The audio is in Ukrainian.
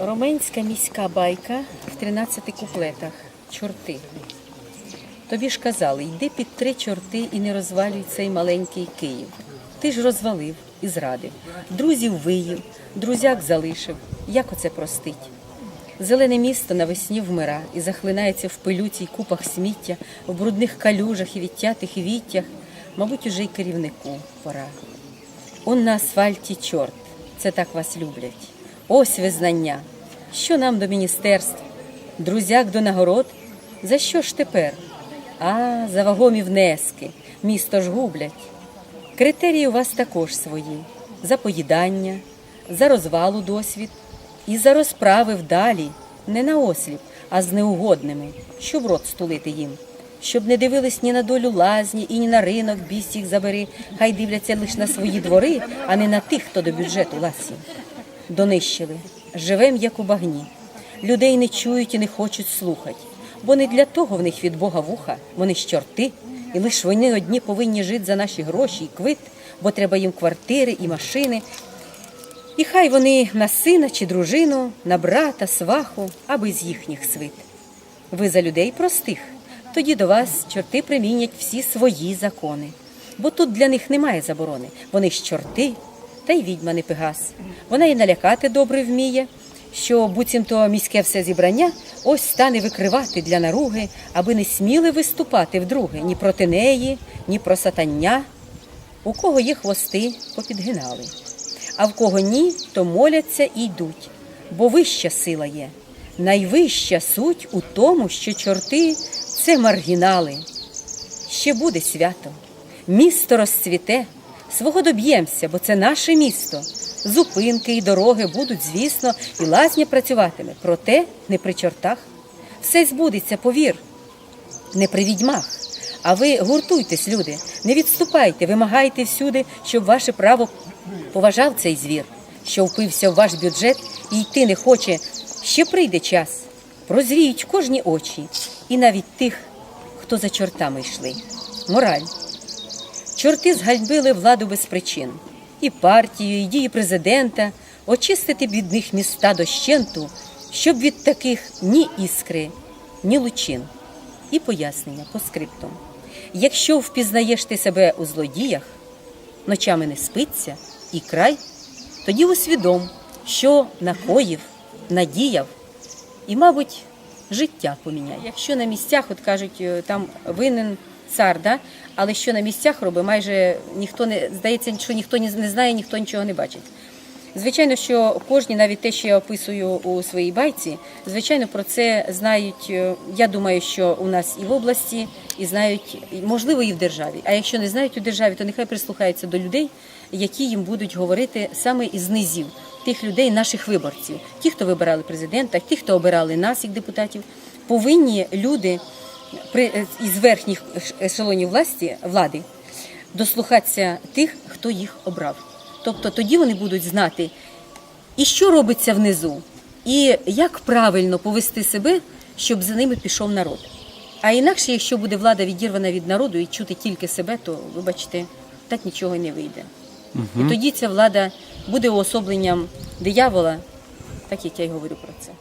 Роменська міська байка в 13 куплетах. Чорти. Тобі ж казали, йди під три чорти і не розвалюй цей маленький Київ. Ти ж розвалив і зрадив. Друзів виїв, друзяк залишив. Як оце простить? Зелене місто навесні вмира і захлинається в пилюці й купах сміття, в брудних калюжах і відтятих віттях. Мабуть, уже й керівнику пора. Он на асфальті чорт, це так вас люблять. Ось визнання. Що нам до міністерств? Друзяк до нагород? За що ж тепер? А, за вагомі внески, місто ж гублять. Критерії у вас також свої: за поїдання, за розвалу досвід і за розправи вдалі, не на осліп, а з неугодними, щоб рот стулити їм. Щоб не дивились ні на долю лазні, і ні на ринок, бість їх забери, хай дивляться лише на свої двори, а не на тих, хто до бюджету ласів. Донищили, живем, як у багні. Людей не чують і не хочуть слухать, бо не для того в них від Бога вуха, вони ж чорти, і лиш вони одні повинні жити за наші гроші і квит, бо треба їм квартири і машини. І хай вони на сина чи дружину, на брата, сваху, аби з їхніх свит. Ви за людей простих, тоді до вас чорти примінять всі свої закони. Бо тут для них немає заборони. Вони ж чорти, та й відьма не пегас. Вона і налякати добре вміє, що буцімто міське все зібрання ось стане викривати для наруги, аби не сміли виступати вдруге ні проти неї, ні про сатання. У кого є хвости, попідгинали. А в кого ні, то моляться і йдуть, бо вища сила є. Найвища суть у тому, що чорти це маргінали. Ще буде свято. Місто розцвіте, свого доб'ємося, бо це наше місто. Зупинки і дороги будуть, звісно, і лазня працюватиме, проте не при чортах. Все збудеться, повір, не при відьмах. А ви гуртуйтесь, люди, не відступайте, вимагайте всюди, щоб ваше право поважав цей звір, що впився в ваш бюджет і йти не хоче. Ще прийде час. Прозріють кожні очі, і навіть тих, хто за чортами йшли. Мораль. Чорти зганьбили владу без причин. І партію, і дії президента, очистити від них міста дощенту, щоб від таких ні іскри, ні лучин. І пояснення по скриптум. Якщо впізнаєш ти себе у злодіях, ночами не спиться і край, тоді усвідом, що накоїв, надіяв і, мабуть, життя поміняє. Якщо на місцях, от кажуть, е, там винен цар, да? але що на місцях робить, майже ніхто не здається, що ніхто не знає, ніхто нічого не бачить. Звичайно, що кожні, навіть те, що я описую у своїй байці, звичайно, про це знають. е, Я думаю, що у нас і в області, і знають, можливо, і в державі. А якщо не знають у державі, то нехай прислухаються до людей, які їм будуть говорити саме із низів тих людей, наших виборців, ті, хто вибирали президента, ті, хто обирали нас, як депутатів, повинні люди із верхніх ешелонів власті влади дослухатися тих, хто їх обрав. Тобто тоді вони будуть знати, і що робиться внизу, і як правильно повести себе, щоб за ними пішов народ. А інакше, якщо буде влада відірвана від народу і чути тільки себе, то вибачте, так нічого й не вийде. І тоді ця влада буде уособленням диявола, так як я й говорю про це.